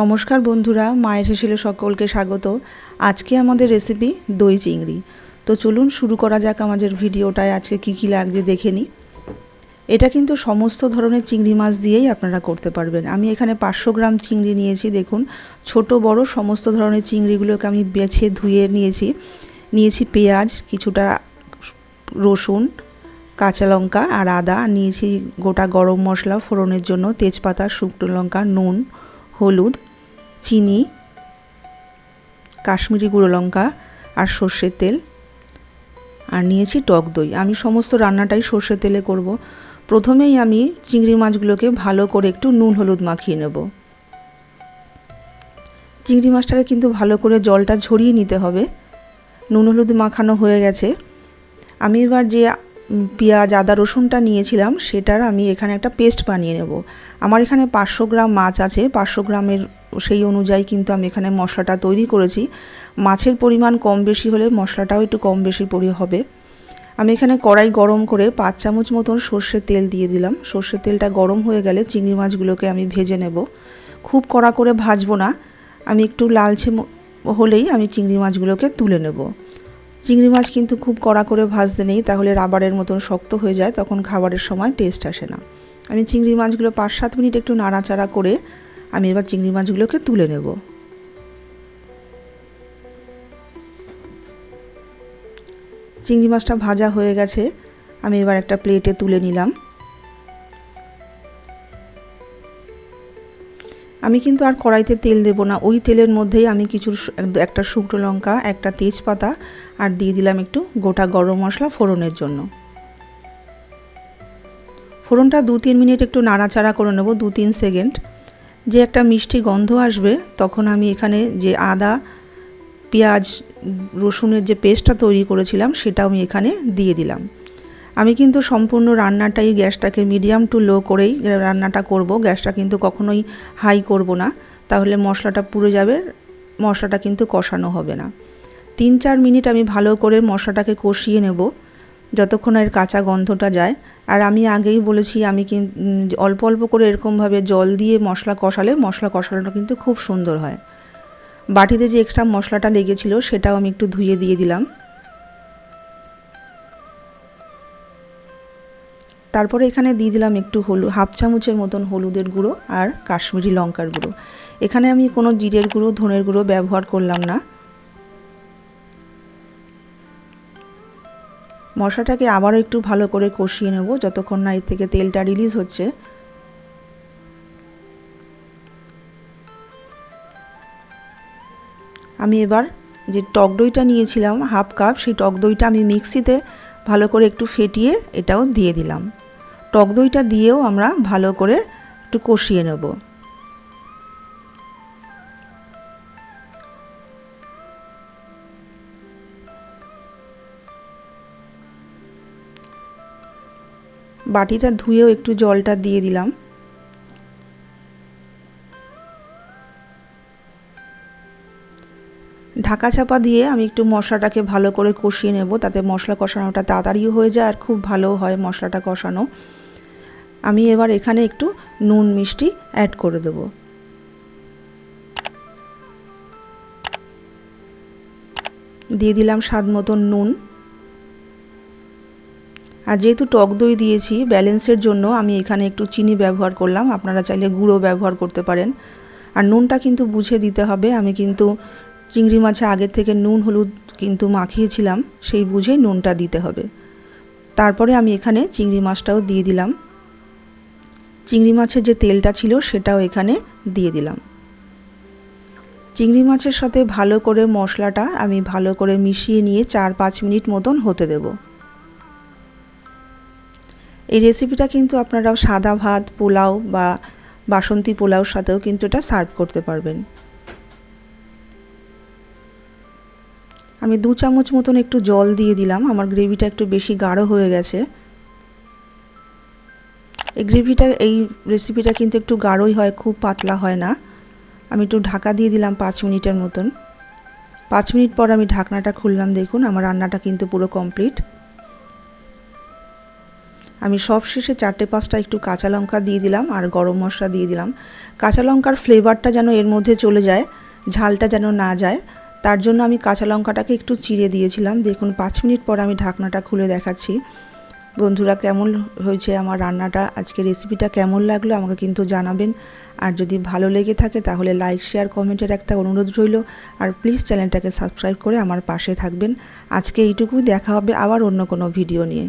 নমস্কার বন্ধুরা, মায়ের হেসেলে সকলকে স্বাগত। আজকে আমাদের রেসিপি দই চিংড়ি। তো চলুন শুরু করা যাক আমাদের ভিডিওটায়, আজকে কি কি লাগছে দেখে নিই। এটা কিন্তু সমস্ত ধরনের চিংড়ি মাছ দিয়েই আপনারা করতে পারবেন। আমি এখানে পাঁচশো গ্রাম চিংড়ি নিয়েছি, দেখুন। ছোট, বড় সমস্ত ধরনের চিংড়িগুলোকে আমি বেছে ধুয়ে নিয়েছি। নিয়েছি পেঁয়াজ, কিছুটা রসুন, কাঁচা লঙ্কা আর আদা। নিয়েছি গোটা গরম মশলা ফোড়নের জন্য তেজপাতা, শুকনো লঙ্কা, নুন, হলুদ চিনি, কাশ্মীরি গুঁড়ো লঙ্কা আর সর্ষের তেল আর নিয়েছি টক দই। আমি সমস্ত রান্নাটাই সর্ষের তেলে করব। প্রথমেই আমি চিংড়ি মাছগুলোকে ভালো করে একটু নুন হলুদ মাখিয়ে নেব। চিংড়ি মাছটাকে কিন্তু ভালো করে জলটা ঝরিয়ে নিতে হবে। নুন হলুদ মাখানো হয়ে গেছে। আমি এবার যে পেঁয়াজ, আদা, রসুনটা নিয়েছিলাম, সেটার আমি এখানে একটা পেস্ট বানিয়ে নেব। আমার এখানে পাঁচশো গ্রাম মাছ আছে, পাঁচশো গ্রামের সেই অনুযায়ী কিন্তু আমি এখানে মশলাটা তৈরি করেছি। মাছের পরিমাণ কম বেশি হলে মশলাটাও একটু কম বেশি পরি হবে। আমি এখানে কড়াই গরম করে পাঁচ চামচ মতন সর্ষের তেল দিয়ে দিলাম। সর্ষের তেলটা গরম হয়ে গেলে চিংড়ি মাছগুলোকে আমি ভেজে নেব। খুব কড়া করে ভাজবো না, আমি একটু লালচে হলেই আমি চিংড়ি মাছগুলোকে তুলে নেব। চিংড়ি মাছ কিন্তু খুব কড়া করে ভাজতে নেই, তাহলে রাবারের মতন শক্ত হয়ে যায়, তখন খাবারের সময় টেস্ট আসে না। আমি চিংড়ি মাছগুলো পাঁচ সাত মিনিট একটু নাড়াচাড়া করে আমি এবার চিংড়ি মাছগুলোকে তুলে নেব। চিংড়ি মাছটা ভাজা হয়ে গেছে, আমি এবার একটা প্লেটে তুলে নিলাম। আমি কিন্তু আর কড়াইতে তেল দেবো না। ওই তেলের মধ্যেই আমি কিছু একটা শুকনো লঙ্কা, একটা তেজপাতা আর দিয়ে দিলাম একটু গোটা গরম মশলা ফোড়নের জন্য। ফোড়নটা দু তিন মিনিট একটু নাড়াচাড়া করে নেব, দু তিন সেকেন্ড। যে একটা মিষ্টি গন্ধ আসবে, তখন আমি এখানে যে আদা, পেঁয়াজ, রসুনের যে পেস্টটা তৈরি করেছিলাম সেটা আমি এখানে দিয়ে দিলাম। আমি কিন্তু সম্পূর্ণ রান্নাটাই গ্যাসটাকে মিডিয়াম টু লো করেই রান্নাটা করব। গ্যাসটা কিন্তু কখনোই হাই করব না। তাহলে মশলাটা পুড়ে যাবে, মশলাটা কিন্তু কষানো হবে না। তিন চার মিনিট আমি ভালো করে মশলাটাকে কষিয়ে নেব, যতক্ষণ এর কাঁচা গন্ধটা যায়। আর আমি আগেই বলেছি, আমি কিন্তু অল্প অল্প করে এরকমভাবে জল দিয়ে মশলা কষালে মশলা কষানোটা কিন্তু খুব সুন্দর হয়। বাটিতে যে এক্সট্রা মশলাটা লেগেছিল, সেটাও আমি একটু ধুয়ে দিয়ে দিলাম। তারপরে এখানে দিয়ে দিলাম একটু হলুদ হাফ চামচের মতন হলুদের গুঁড়ো আর কাশ্মীরি লঙ্কার গুঁড়ো। এখানে আমি কোনো জিরের গুঁড়ো, ধনের গুঁড়ো ব্যবহার করলাম না। মশলাটাকে আবারও একটু ভালো করে কষিয়ে নেব, যতক্ষণ না এর থেকে তেলটা রিলিজ হচ্ছে। আমি এবার যে টক দইটা নিয়েছিলাম, হাফ কাপ, সেই টক দইটা আমি মিক্সিতে ভালো করে একটু ফেটিয়ে এটাও দিয়ে দিলাম। টক দইটা দিয়েও আমরা ভালো করে একটু কষিয়ে নেব। বাটিটা ধুয়েও একটু জলটা দিয়ে দিলাম। ঢাকা চাপা দিয়ে আমি একটু মশলাটাকে ভালো করে কষিয়ে নেব, তাতে মশলা কষানোটা তাড়াতাড়িও হয়ে যায় আর খুব ভালো হয় মশলাটা কষানো। আমি এবার এখানে একটু নুন মিষ্টি অ্যাড করে দেব। দিয়ে দিলাম স্বাদ মতন নুন। আর যেহেতু টক দই দিয়েছি ব্যালেন্সের জন্য আমি এখানে একটু চিনি ব্যবহার করলাম। আপনারা চাইলে গুঁড়ো ব্যবহার করতে পারেন। আর নুনটা কিন্তু বুঝে দিতে হবে। আমি কিন্তু চিংড়ি মাছে আগের থেকে নুন, হলুদ কিন্তু মাখিয়েছিলাম, সেই বুঝেই নুনটা দিতে হবে। তারপরে আমি এখানে চিংড়ি মাছটাও দিয়ে দিলাম। চিংড়ি মাছের যে তেলটা ছিল সেটাও এখানে দিয়ে দিলাম। চিংড়ি মাছের সাথে ভালো করে মশলাটা আমি ভালো করে মিশিয়ে নিয়ে চার পাঁচ মিনিট মতন হতে দেব। এই রেসিপিটা কিন্তু আপনারা সাদা ভাত, পোলাও বা বাসন্তী পোলাওর সাথেও কিন্তু এটা সার্ভ করতে পারবেন। আমি দু চামচ মতন একটু জল দিয়ে দিলাম, আমার গ্রেভিটা একটু বেশি গাঢ় হয়ে গেছে। এই গ্রেভিটা, এই রেসিপিটা কিন্তু একটু গাঢ়ই হয়, খুব পাতলা হয় না। আমি একটু ঢাকা দিয়ে দিলাম পাঁচ মিনিটের মতন। পাঁচ মিনিট পর আমি ঢাকনাটা খুললাম, দেখুন, আমার রান্নাটা কিন্তু পুরো কমপ্লিট আমি সব শেষে চারটে পাঁচটা একটু কাঁচা লঙ্কা দিয়ে দিলাম আর গরম মশলা দিয়ে দিলাম। কাঁচা লঙ্কার ফ্লেভারটা যেন এর মধ্যে চলে যায়, ঝালটা যেন না যায়, তার জন্য আমি কাঁচা লঙ্কাটাকে একটু চিড়ে দিয়েছিলাম। দেখুন, পাঁচ মিনিট পর আমি ঢাকনাটা খুলে দেখাচ্ছি। বন্ধুরা, কেমন হয়েছে আমার রান্নাটা? আজকে রেসিপিটা কেমন লাগল আমাকে কিন্তু জানাবেন। আর যদি ভালো লেগে থাকে তাহলে লাইক শেয়ার কমেন্টের একটা অনুরোধ রইল। আর প্লিজ চ্যানেলটাকে সাবস্ক্রাইব করে আমার পাশে থাকবেন। আজকে এইটুকুই, দেখা হবে আবার অন্য কোনো ভিডিও নিয়ে।